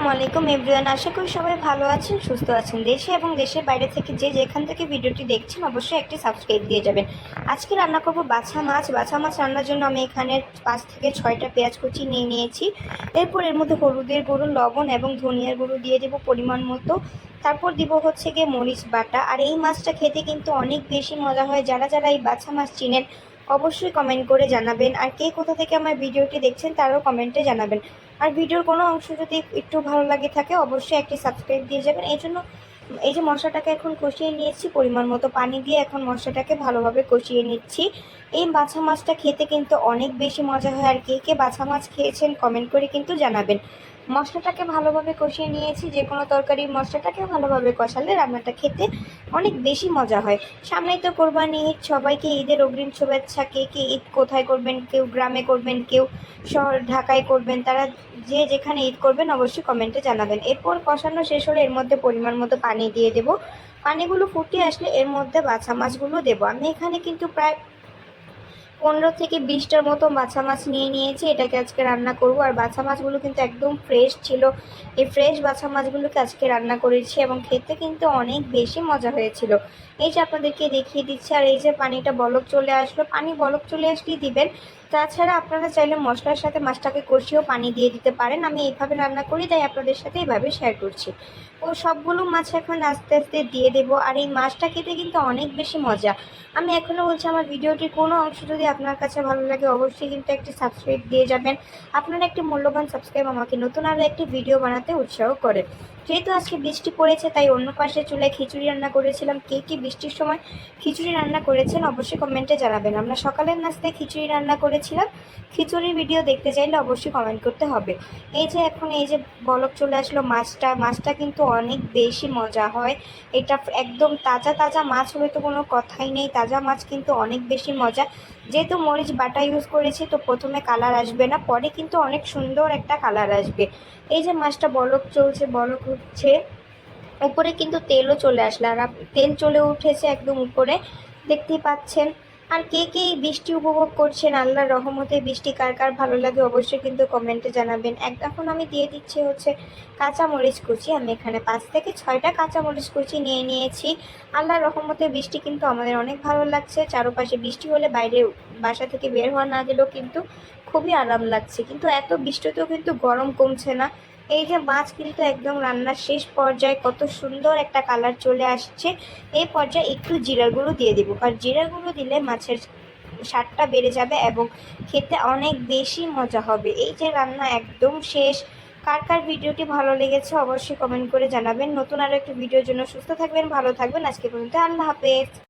আসসালামু আলাইকুম এভরিওয়ান আশা করি সবাই ভালো আছেন, সুস্থ আছেন। দেশে এবং দেশের বাইরে থেকে যে যেখান থেকে ভিডিওটি দেখছেন, অবশ্যই একটি সাবস্ক্রাইব দিয়ে যাবেন। আজকে রান্না করব বাছা মাছ। বাছা মাছ রান্নার জন্য আমি এখানে পাঁচ থেকে ছয়টা পেঁয়াজ কুচি নিয়ে নিয়েছি। এরপর এর মধ্যে হলুদের গুঁড়ো, লবণ এবং ধনিয়ার গুঁড়ো দিয়ে দেবো পরিমাণ মতো। তারপর দিব হচ্ছে গিয়ে মরিচ বাটা। আর এই মাছটা খেতে কিন্তু অনেক বেশি মজা হয়। যারা যারা এই বাছা মাছ চিনেন, অবশ্যই কমেন্ট করে জানাবেন। আর কে কোথা থেকে আমার ভিডিওটি দেখছেন, তারও কমেন্টে জানাবেন। আর ভিডিওর কোনো অংশ যদি একটু ভালো লাগে থাকে, অবশ্যই একটি সাবস্ক্রাইব দিয়ে যাবেন। এই জন্য, এই যে মশলাটাকে এখন কষিয়ে নিয়েছি, পরিমাণ মতো পানি দিয়ে এখন মশলাটাকে ভালোভাবে কষিয়ে নিচ্ছি। এই বাছা মাছটা খেতে কিন্তু অনেক বেশি মজা হয় আর কে কে বাছা মাছ খেয়েছেন কমেন্ট করে কিন্তু জানাবেন। মশলাটাকে ভালোভাবে কষিয়ে নিয়েছি। যে কোনো তরকারি মশলাটাকে ভালোভাবে কষালে রান্নাটা খেতে অনেক বেশি মজা হয়। সামনেই তো কোরবানি ঈদ, সবাইকে ঈদের অগ্রিম শুভেচ্ছা। কে কে ঈদ কোথায় করবেন, কেউ গ্রামে করবেন, কেউ শহর ঢাকায় করবেন, তারা যে যেখানে ঈদ করবেন অবশ্যই কমেন্টে জানাবেন। এরপর কষানো শেষ হলে এর মধ্যে পরিমাণ মতো পানি দিয়ে দেবো। পানিগুলো ফুটিয়ে আসলে এর মধ্যে বাছা মাছগুলো দেবো। আমি এখানে কিন্তু প্রায় পনেরো থেকে বিশটার মতো বাছা মাছ নিয়ে নিয়েছি, এটাকে আজকে রান্না করব। আর বাছা মাছগুলো কিন্তু একদম ফ্রেশ ছিল। এই ফ্রেশ বাছা মাছগুলোকে আজকে রান্না করেছি এবং খেতে কিন্তু অনেক বেশি মজা হয়েছিল। এই যে আপনাদেরকে দেখিয়ে দিচ্ছি, আর এই যে পানিটা বলক চলে আসলো। পানি বলক চলে আসলেই দিবেন। তাছাড়া আপনারা চাইলে মশলার সাথে মাছটাকে কষিয়েও পানি দিয়ে দিতে পারেন। আমি এইভাবে রান্না করি, তাই আপনাদের সাথে এইভাবে শেয়ার করছি। ও সবগুলো মাছ এখন আস্তে আস্তে দিয়ে দেবো। আর এই মাছটা খেতে কিন্তু অনেক বেশি মজা। আমি এখনও বলছি, আমার ভিডিওটির কোনো অংশ যদি আপনার কাছে ভালো লাগে অবশ্যই কিন্তু একটি সাবস্ক্রাইব দিয়ে যাবেন। আপনার একটি মূল্যবান সাবস্ক্রাইব আমাকে নতুন আরও একটি ভিডিও বানাতে উৎসাহ করে যেহেতু আজকে বৃষ্টি পড়েছে, তাই অন্য পাশে চুলায় খিচুড়ি রান্না করেছিলাম। কে কি বৃষ্টির সময় খিচুড়ি রান্না করেছেন অবশ্যই কমেন্টে জানাবেন। আমরা সকালের নাস্তায় খিচুড়ি রান্না করেছিলাম। খিচুড়ির ভিডিও দেখতে চাইলে অবশ্যই কমেন্ট করতে হবে। এই যে এখন এই যে বলক চলে আসলো মাছটা মাছটা কিন্তু অনেক বেশি মজা হয়। এটা একদম তাজা তাজা মাছ হলে তো কোনো কথাই নেই। তাজা মাছ কিন্তু অনেক বেশি মজা। যেহেতু মরিচ বাটা ইউজ করেছি, তো প্রথমে কালার আসবে না, পরে কিন্তু অনেক সুন্দর একটা কালার আসবে। এই যে মাছটা বরফ চলছে বরফ উঠছে, উপরে কিন্তু তেলও চলে আসলে, আর তেল চলে উঠেছে একদম উপরে, দেখতেই পাচ্ছেন। আর কে কে এই বৃষ্টি উপভোগ করছেন? আল্লাহর রহমতে বৃষ্টি কার কার ভালো লাগে অবশ্যই কিন্তু কমেন্টে জানাবেন। এক এখন আমি দিয়ে দিচ্ছি হচ্ছে কাঁচা মরিচ কুচি। আমি এখানে পাঁচ থেকে ছয়টা কাঁচা মরিচ কুচি নিয়ে নিয়েছি। আল্লাহর রহমতে বৃষ্টি কিন্তু আমাদের অনেক ভালো লাগছে। চারপাশে বৃষ্টি হলে বাইরে বাসা থেকে বের হওয়া না গেলেও কিন্তু খুবই আরাম লাগছে। কিন্তু এত বৃষ্টিতেও কিন্তু গরম কমছে না। এই যে মাছ কিন্তু একদম রান্নার শেষ পর্যায়ে কত সুন্দর একটা কালার চলে আসছে। এই পর্যায়ে একটু জিরার গুঁড়ো দিয়ে দেবো আর জিরার গুঁড়ো দিলে মাছের স্বাদটা বেড়ে যাবে এবং খেতে অনেক বেশি মজা হবে। এই যে রান্না একদম শেষ। কার কার ভিডিওটি ভালো লেগেছে অবশ্যই কমেন্ট করে জানাবেন। নতুন আরও একটি ভিডিওর জন্য সুস্থ থাকবেন, ভালো থাকবেন। আজকে পর্যন্ত আল্লাহ হাফেজ।